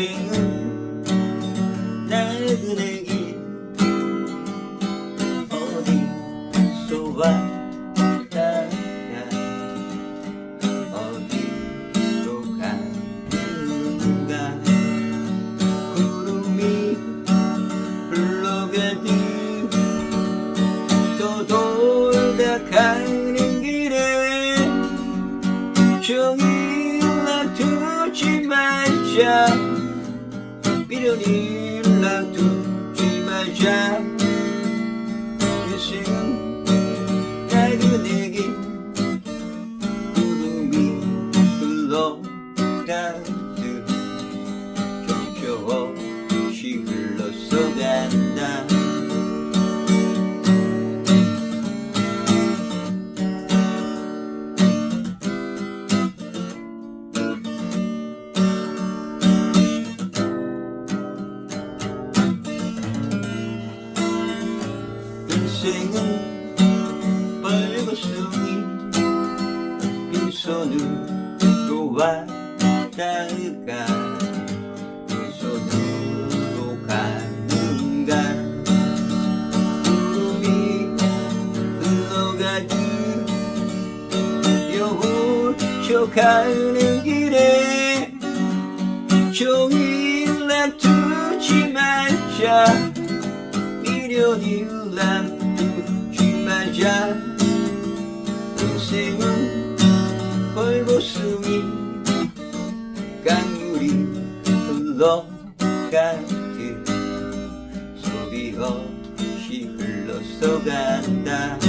인생은 나그네 길 어디서 왔다가 어디로 가는가. 구름이 흘러가듯 또 돌아가는 길에 종일 놔두지 말자 미련이 놔 인생은 빨간송이 빈손으로 왔다가 빈손으로 가는가? 구름이 흘러가듯 여울쳐 가는 길에 종일 놔두지 말자. 미련이 벌거숭이 강물이 흘러가듯 소리 없이 흘러서 간다